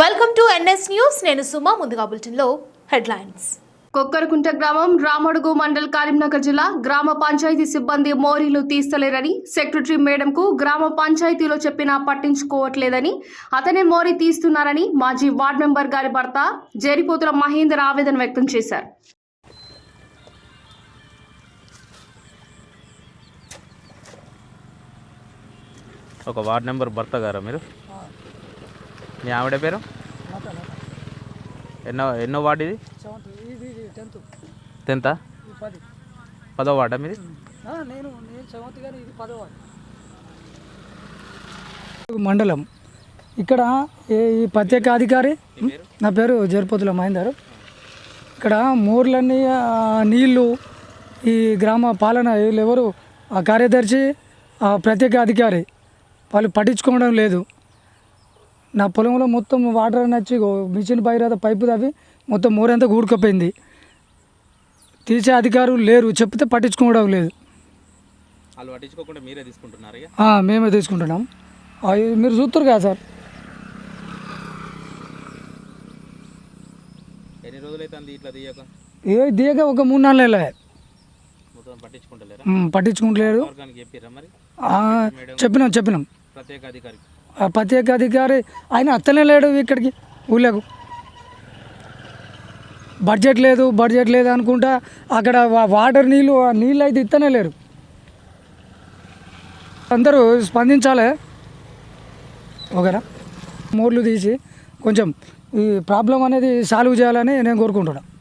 Welcome to NS news నేను సుమా ముందుగా బులెటిన్లో హెడ్లైన్స్. కొక్కరకుంట గ్రామం రామడుగు మండల్ కరీంనగర్ జిల్లా గ్రామ పంచాయతీ సిబ్బంది మోరీలు తీస్తలేరని సెక్రటరీ మేడంకు గ్రామ పంచాయతీలో చెప్పినా పట్టించుకోవట్లేదని అతనే మోరీ తీస్తున్నారని మాజీ వార్డు మెంబర్ గారి భర్త జేరిపోతుల మహేందర్ ఆవేదన వ్యక్తం చేశారు. ఒక వార్డ్ నెంబర్ భర్త గారా మీరు? మీ ఆవిడ పేరు? ఎన్నో ఎన్నో వార్డు ఇది? టెన్త్. పది. వార్డా మీది? నేను మండలం. ఇక్కడ ఈ- ఈ ప్రత్యేక అధికారి నా పేరు జరుపతుల మహేందర్. ఇక్కడ మోర్లన్నీ ఆ, నీళ్ళు ఈ గ్రామ పాలన వీళ్ళు ఎవరు ఆ కార్యదర్శి ఆ ప్రత్యేక అధికారి. వాళ్ళు పట్టించుకోవడం లేదు. నా పొలంలో మొత్తం వాటర్ అని వచ్చి మిషన్ పైరాత పైపు తవ్వి మొత్తం మోరంతా కూడుకపోయింది. తీసే అధికారులు లేరు. చెప్తే పట్టించుకోవడం లేదు. వాళ్ళు పట్టించుకోకుండా మీరే తీసుకుంటున్నారు ఇక? ఆ, మేమే తీసుకుంటున్నాం. మీరు చూస్తారు కదా సార్. ఎన్ని రోజులైతే ఇట్లా తీయక? ఏ దిగ ఒక మూడు నాలుగు పట్టించుకుంటలేరా? ఆ, చెప్పినాం చెప్పినాం. ప్రత్యేక అధికారికి. ఆ ప్రత్యేక అధికారి ఆయన అత్తనే లేడు ఇక్కడికి ఊళ్ళకు. బడ్జెట్ లేదు బడ్జెట్ లేదు అనుకుంటా అక్కడ వాటర్ నీళ్ళు ఆ నీళ్ళు అయితే ఇత్తనే లేరు. అందరూ స్పందించాలి. ఓకేనా? మోర్లు తీసి కొంచెం ఈ ప్రాబ్లం అనేది సాల్వ్ చేయాలని నేను కోరుకుంటున్నాను